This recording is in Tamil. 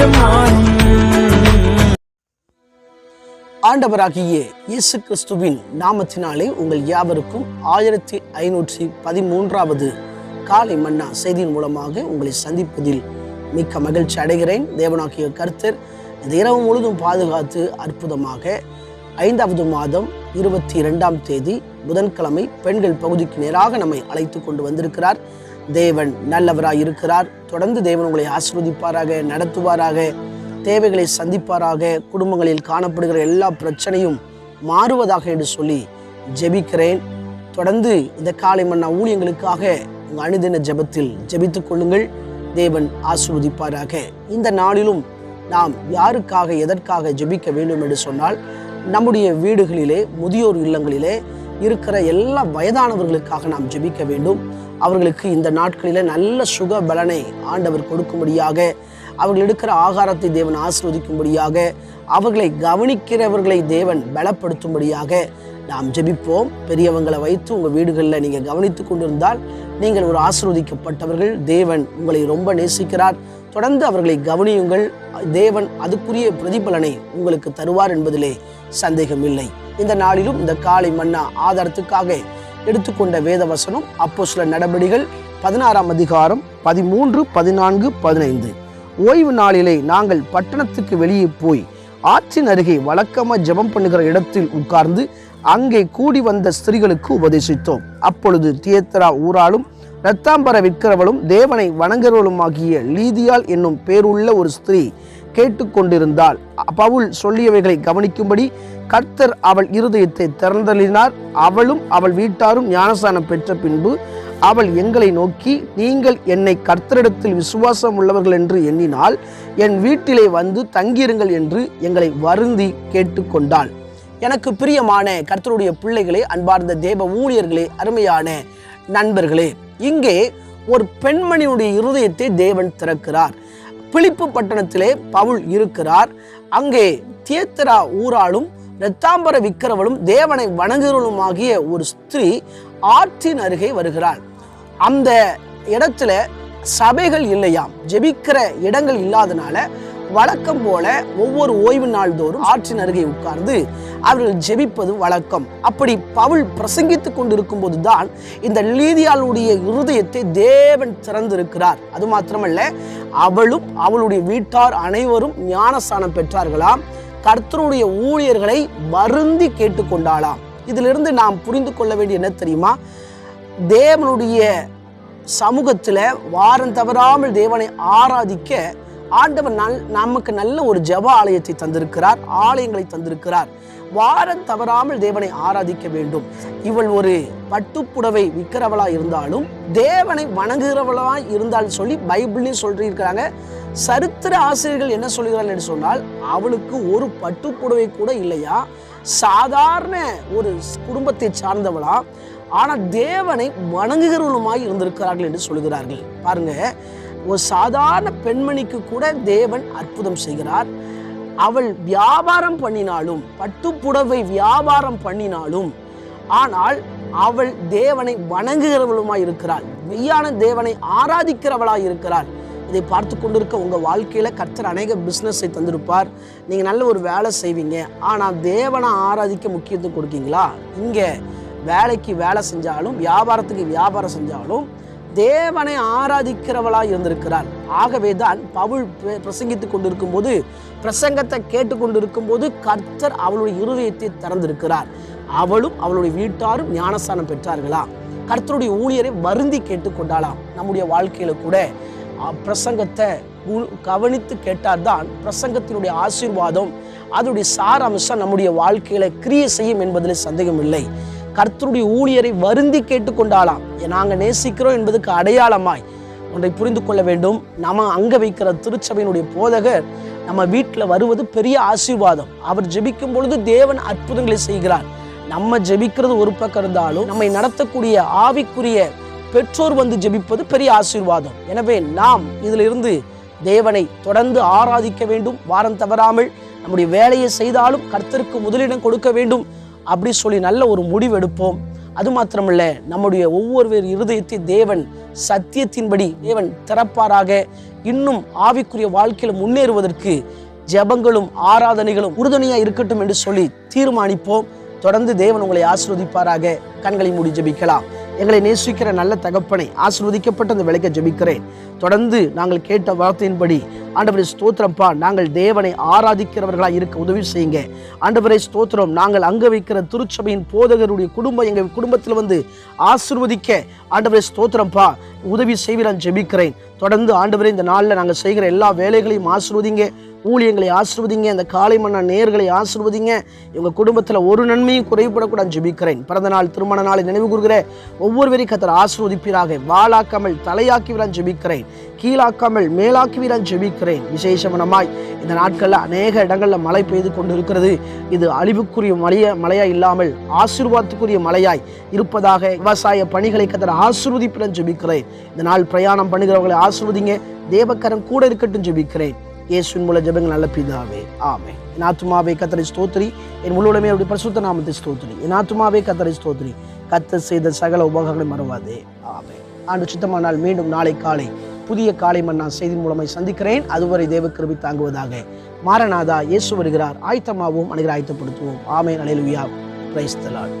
நேரம் ஆண்டவராகிய இயேசு கிறிஸ்துவின் நாமத்தினாலே உங்கள் யாவருக்கும் ஆயிரத்தி ஐநூற்றி பதிமூன்றாவது காலை மன்னா செய்தியின் மூலமாக உங்களை சந்திப்பதில் மிக்க மகிழ்ச்சி அடைகிறேன். தேவனாகிய கர்த்தர் இந்த இரவு முழுதும் பாதுகாத்து அற்புதமாக ஐந்தாவது மாதம் இருபத்தி இரண்டாம் தேதி புதன்கிழமை பெண்கள் பகுதிக்கு நேராக நம்மை அழைத்து கொண்டு வந்திருக்கிறார். தேவன் நல்லவராக இருக்கிறார். தொடர்ந்து தேவன் உங்களை ஆசிர்வதிப்பாராக நடத்துவாராக தேவைகளை சந்திப்பாராக குடும்பங்களில் காணப்படுகிற எல்லா பிரச்சனையும் மாறுவதாக என்று சொல்லி ஜெபிக்கிறேன். தொடர்ந்து இந்த காலை மன்னா ஊழியங்களுக்காக உங்கள் அணுதின ஜெபத்தில் ஜெபித்துக் கொள்ளுங்கள். தேவன் ஆசிர்வதிப்பாராக. இந்த நாளிலும் நாம் யாருக்காக எதற்காக ஜெபிக்க வேண்டும் என்று சொன்னால் நம்முடைய வீடுகளிலே முதியோர் இல்லங்களிலே இருக்கிற எல்லா வயதானவர்களுக்காக நாம் ஜெபிக்க வேண்டும். அவர்களுக்கு இந்த நாட்களில் நல்ல சுக பலனை ஆண்டவர் கொடுக்கும்படியாக அவர்கள் எடுக்கிற ஆகாரத்தை தேவன் ஆசிர்வதிக்கும்படியாக அவர்களை கவனிக்கிறவர்களை தேவன் பலப்படுத்தும்படியாக நாம் ஜெபிப்போம். பெரியவங்களை வைத்து உங்கள் வீடுகளில் நீங்கள் கவனித்து கொண்டிருந்தால் நீங்கள் ஒரு ஆசிர்வதிக்கப்பட்டவர்கள். தேவன் உங்களை ரொம்ப நேசிக்கிறார். தொடர்ந்து அவர்களை கவனியுங்கள். தேவன் அதுக்குரிய பிரதிபலனை உங்களுக்கு தருவார் என்பதிலே சந்தேகம் இல்லை இந்த நாளிலும் இந்த காலை மன்னா ஆதாரத்துக்காக எடுத்துக்கொண்ட வேத வசனம் அப்போ சில நடபடிகள் பதினாறாம் அதிகாரம் பதிமூன்று பதினான்கு பதினைந்து. ஓய்வு நாளிலே நாங்கள் பட்டணத்துக்கு வெளியே போய் ஆற்றின் அருகே வழக்கமா ஜெபம் பண்ணுகிற இடத்தில் உட்கார்ந்து அங்கே கூடி வந்த ஸ்திரீகளுக்கு உபதேசித்தோம். அப்பொழுது தியேத்தரா ஊராலும் இரத்தாம்பர விற்கிறவளும் தேவனை வணங்குறவளுமாகிய லீதியால் என்னும் பேருள்ள ஒரு ஸ்திரீ கேட்டுக்கொண்டிருந்தால் பவுல் சொல்லியவைகளை கவனிக்கும்படி கர்த்தர் அவள் இருதயத்தை திறந்தளினார் அவளும் அவள் வீட்டாரும் ஞானசானம் பெற்ற பின்பு அவள் எங்களை நோக்கி நீங்கள் என்னை கர்த்தரிடத்தில் விசுவாசம் உள்ளவர்கள் என்று எண்ணினால் என் வீட்டிலே வந்து தங்கியிருங்கள் என்று எங்களை வருந்தி கேட்டுக்கொண்டாள். எனக்கு பிரியமான கர்த்தருடைய பிள்ளைகளே அன்பார்ந்த தேவ ஊழியர்களே அருமையான நண்பர்களே இங்கே ஒரு பெண்மணியுடைய இருதயத்தை தேவன் திறக்கிறார். பிலிப்பு பட்டணத்திலே பவுல் இருக்கிறார். அங்கே தியேத்தரா ஊராலும் இரத்தாம்பர விக்கிரவளும் தேவனை வணங்குகிறவளுமாகிய ஒரு ஸ்திரீ ஆற்றின் அருகே வருகிறாள். அந்த இடத்துல சபைகள் இல்லையாம். ஜெபிக்கிற இடங்கள் இல்லாதனால வழக்கம் போல ஒவ்வொரு ஓய்வு நாள்தோறும் ஆற்றின் அருகே உட்கார்ந்து அவர்கள் ஜெபிப்பது வழக்கம். அப்படி பவுல் பிரசங்கித்துக் கொண்டிருக்கும் போதுதான் இந்த லீதியாளுடைய இருதயத்தை தேவன் திறந்திருக்கிறார். அது மாத்திரமல்ல அவளும் அவளுடைய வீட்டார் அனைவரும் ஞானஸ்தானம் பெற்றார்களாம். கர்த்தருடைய ஊழியர்களை வருந்தி கேட்டுக்கொண்டாளாம். இதிலிருந்து நாம் புரிந்து கொள்ள வேண்டிய என்ன தெரியுமா? தேவனுடைய சமூகத்தில் வாரம் தவறாமல் தேவனை ஆராதிக்க ஆண்டவர் நல் நமக்கு நல்ல ஒரு ஜெப ஆலயத்தை தந்திருக்கிறார் ஆலயங்களை தந்திருக்கிறார். வாரம் தவறாமல் தேவனை ஆராதிக்க வேண்டும். இவள் ஒரு பட்டுப்புடவை விற்கிறவளா இருந்தாலும் தேவனை வணங்குகிறவளா இருந்தால் சொல்லி பைபிள்லையும் சொல்லியிருக்கிறாங்க. சரித்திர ஆசிரியர்கள் என்ன சொல்கிறார்கள் என்று சொன்னால் அவளுக்கு ஒரு பட்டுப்புடவை கூட இல்லையா? சாதாரண ஒரு குடும்பத்தை சார்ந்தவளா? ஆனால் தேவனை வணங்குகிறவளுமாய் இருந்திருக்கிறார்கள் என்று சொல்கிறார்கள். பாருங்க ஒரு சாதாரண பெண்மணிக்கு கூட தேவன் அற்புதம் செய்கிறார். அவள் வியாபாரம் பண்ணினாலும் பட்டுப்புடவை வியாபாரம் பண்ணினாலும் ஆனால் அவள் தேவனை வணங்குகிறவளுமாய் இருக்கிறாள். மெய்யான தேவனை ஆராதிக்கிறவளாய் இருக்கிறாள். இதை பார்த்து கொண்டிருக்க உங்கள் வாழ்க்கையில் கர்த்தர் அநேக பிஸ்னஸை தந்திருப்பார். நீங்கள் நல்ல ஒரு வேலை செய்வீங்க. ஆனால் தேவனை ஆராதிக்க முக்கியத்துவம் கொடுக்கீங்களா? இங்கே வேலைக்கு வேலை செஞ்சாலும் வியாபாரத்துக்கு வியாபாரம் செஞ்சாலும் தேவனை ஆராதிக்கிறவளாய் இருந்திருக்கிறார். ஆகவே தான் பவுல் பிர- பிரசங்கித்துக் கொண்டிருக்கும் போது பிரசங்கத்தை கேட்டுக்கொண்டிருக்கும் போது கர்த்தர் அவளுடைய இருதயத்தை திறந்திருக்கிறார். அவளும் அவளுடைய வீட்டாரும் ஞானஸ்தானம் பெற்றார்களா? கர்த்தருடைய ஊழியரை வருந்தி கேட்டுக்கொண்டாலாம் நம்முடைய வாழ்க்கையில கூட பிரசங்கத்தை கவனித்து கேட்டால்தான் பிரசங்கத்தினுடைய ஆசீர்வாதம் அதனுடைய சாராம்சம் நம்முடைய வாழ்க்கையில கிரியை செய்யும் என்பதில் சந்தேகம் இல்லை கர்த்தருடைய ஊழியரை வருந்தி கேட்டுக்கொண்டாலாம் நாங்கள் நேசிக்கிறோம் என்பதுக்கு அடையாளமாய் ஒன்றை புரிந்து கொள்ள வேண்டும். நம்ம அங்க வைக்கிற திருச்சபையினுடைய போதகர் நம்ம வீட்டில் வருவது பெரிய ஆசீர்வாதம். அவர் ஜெபிக்கும் பொழுது தேவன் அற்புதங்களை செய்கிறார். நம்ம ஜெபிக்கிறது ஒரு பக்கம் இருந்தாலும் நம்மை நடத்தக்கூடிய ஆவிக்குரிய பெற்றோர் வந்து ஜெபிப்பது பெரிய ஆசீர்வாதம். எனவே நாம் இதிலிருந்து தேவனை தொடர்ந்து ஆராதிக்க வேண்டும். வாரம் தவறாமல் நம்முடைய வேலையை செய்தாலும் கர்த்தருக்கு முதலிடம் கொடுக்க வேண்டும். அப்படி சொல்லி நல்ல ஒரு முடிவெடுப்போம் அது மாத்திரமல்ல நம்முடைய ஒவ்வொருவர் இருதயத்தை தேவன் சத்தியத்தின்படி தேவன் திறப்பாராக. இன்னும் ஆவிக்குரிய வாழ்க்கையில் முன்னேறுவதற்கு ஜெபங்களும் ஆராதனைகளும் உறுதுணையாக இருக்கட்டும் என்று சொல்லி தீர்மானிப்போம். தொடர்ந்து தேவன் உங்களை ஆசிர்வதிப்பாராக. கண்களை மூடி ஜெபிக்கலாம். எங்களை நேசிக்கிற நல்ல தகப்பனை ஆசிர்வதிக்கப்பட்ட அந்த விலைக்க ஜபிக்கிறேன். தொடர்ந்து நாங்கள் கேட்ட வார்த்தையின்படி ஆண்டவரை ஸ்தோத்திரம்ப்பா நாங்கள் தேவனை ஆராதிக்கிறவர்களாக இருக்க உதவி செய்யுங்க. ஆண்டவரை ஸ்தோத்திரம் நாங்கள் அங்க வைக்கிற திருச்சபையின் போதகருடைய குடும்பம் எங்கள் குடும்பத்தில் வந்து ஆசிர்வதிக்க ஆண்டவரை ஸ்தோத்திரம்ப்பா உதவி செய்வீரான் ஜெபிக்கிறேன். தொடர்ந்து ஆண்டவரை இந்த நாளில் நாங்கள் செய்கிற எல்லா வேலைகளையும் ஆசிர்வதிங்க. ஊழியங்களை ஆசிர்வதிங்க அந்த காலை மன்னா நேர்களை ஆசிர்வதிங்க. இவங்க குடும்பத்தில் ஒரு நன்மையும் குறைபடக்கூடாது ஜெபிக்கிறேன். பிறந்த நாள் திருமண நாளை நினைவு கூறுகிற ஒவ்வொருவரையும் கத்தர் ஆசிர்வதிப்பீராக. வாளாக்காமல் தலையாக்கிவிடான் ஜெபிக்கிறேன். கீழாக்காமல் மேலாக்கிவிடான் ஜெபிக்கிறேன். விசேஷமனமாய் இந்த நாட்களில் அநேக இடங்களில் மழை பெய்து கொண்டு இருக்கிறது இது அழிவுக்குரிய மழைய மழையாய் இல்லாமல் ஆசீர்வாதத்துக்குரிய மழையாய் இருப்பதாக விவசாய பணிகளை கத்தர் ஆசிர்வதிப்பிடம் ஜெபிக்கிறேன். இந்த நாள் பிரயாணம் பண்ணுகிறவர்களை ஆசிர்வதிங்க. தேவக்கரம் கூட இருக்கட்டும் ஜெபிக்கிறேன். இயேசுவின் மூல ஜெபங்கள் நல்ல பிதாவே. ஆமே என் ஆத்துமாவே கத்தரை ஸ்தோத்ரி என் முழுவதுமே அவருடைய பரிசுத்த நாமத்தை ஸ்தோத்ரி என் ஆத்துமாவே கத்தரை ஸ்தோத்ரி கத்த செய்த சகல உபகாரங்களை மறவாதே. ஆமே ஆண்டு சுத்தமானால் மீண்டும் நாளை காலை புதிய காலை மன்னா செய்தி மூலமாய் சந்திக்கிறேன். அதுவரை தேவ கிருபி தாங்குவதாக மாரநாதா இயேசு வருகிறார். ஆயத்தமாகவும் அனைவரை ஆயத்தப்படுத்துவோம். ஆமே அலையலுவியா பிரைஸ்தலால்